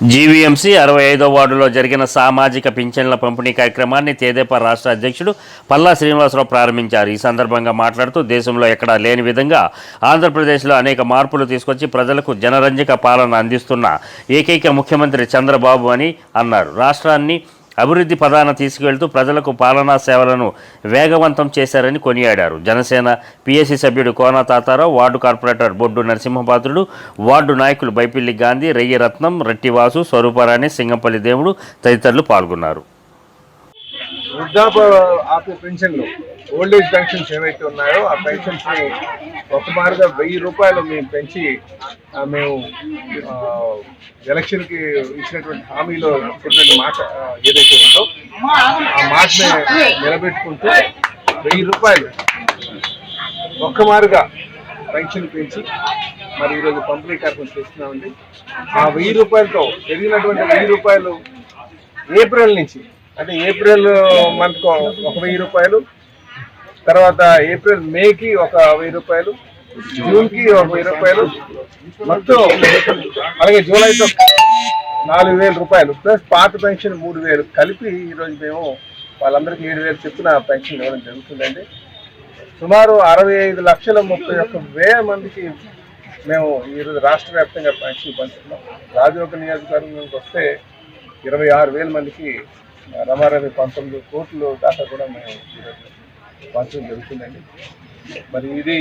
GVMC అరవై ఐదో వార్డులో జరిగిన సామాజిక పింఛన్ల పంపిణీ కార్యక్రమాన్ని తేదేపా రాష్ట్ర అధ్యక్షుడు పల్లా శ్రీనివాసరావు ప్రారంభించారు. ఈ సందర్భంగా మాట్లాడుతూ దేశంలో ఎక్కడా లేని విధంగా ఆంధ్రప్రదేశ్లో అనేక మార్పులు తీసుకొచ్చి ప్రజలకు జనరంజక పాలన అందిస్తున్న ఏకైక ముఖ్యమంత్రి చంద్రబాబు అని అన్నారు. రాష్ట్రాన్ని అభివృద్ధి పదాన తీసుకువెళ్తూ ప్రజలకు పాలనా సేవలను వేగవంతం చేశారని కొనియాడారు. జనసేన పిఎస్సి సభ్యుడు Kona Tatarao ward corporator Boddu Narasimhapatrudu ward నాయకులు బైపిల్లి గాంధీ రెయ్యి రత్నం రెట్టివాసు స్వరూపరాణి సింగంపల్లి దేవుడు తదితరులు పాల్గొన్నారు. వృద్ధాప్య ఆపే పెన్షన్లు. ఓల్డ్ ఏజ్ పెన్షన్స్ ఏవైతే ఉన్నాయో ఆ పెన్షన్స్ని ఒక మారుగా వెయ్యి రూపాయలు మేము పెంచి మేము ఆ, ఎలక్షన్కి ఇచ్చినటువంటి హామీలో చెప్పిన మాట ఏదైతే ఉందో ఆ మాటని నిలబెట్టుకుంటూ వెయ్యి రూపాయలు ఒక్క మారుగా పెన్షన్ పెంచి మరి ఈరోజు పంపిణీ కార్యక్రమం చేస్తున్నామండి. ఆ వెయ్యి రూపాయలతో పెరిగినటువంటి వెయ్యి రూపాయలు ఏప్రిల్ నుంచి అంటే ఏప్రిల్ మంత్ ఒక వెయ్యి రూపాయలు తర్వాత ఏప్రిల్ మేకి ఒక వెయ్యి రూపాయలు జూన్కి ఒక వెయ్యి రూపాయలు మొత్తం అలాగే జూలైతో నాలుగు వేల రూపాయలు ప్లస్ పాత పెన్షన్ మూడు వేలు. కలిపి ఈరోజు మేము వాళ్ళందరికీ ఏడు వేలు చెప్పిన పెన్షన్ ఇవ్వడం జరుగుతుందండి. సుమారు అరవై ఐదు లక్షల ముప్పై ఒక్క వేల మందికి మేము ఈరోజు రాష్ట్ర వ్యాప్తంగా పెన్షన్ పంచుతున్నాం రాజోగ నియోజకవర్గంకి వస్తే ఇరవై ఆరు వేల మందికి రమారవి పంతొమ్మిది కోట్లు దాకా కూడా మేము పంచడం జరుగుతుందండి. మరి ఇది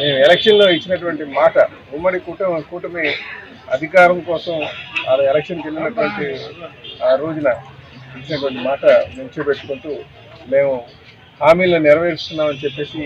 మేము ఎలక్షన్లో ఇచ్చినటువంటి మాట ఉమ్మడి కూటమి కూటమి అధికారం కోసం ఆ ఎలక్షన్కి వెళ్ళినటువంటి ఆ రోజున ఇచ్చినటువంటి మాట నిలిచిపెట్టుకుంటూ మేము హామీలను నెరవేరుస్తున్నామని చెప్పేసి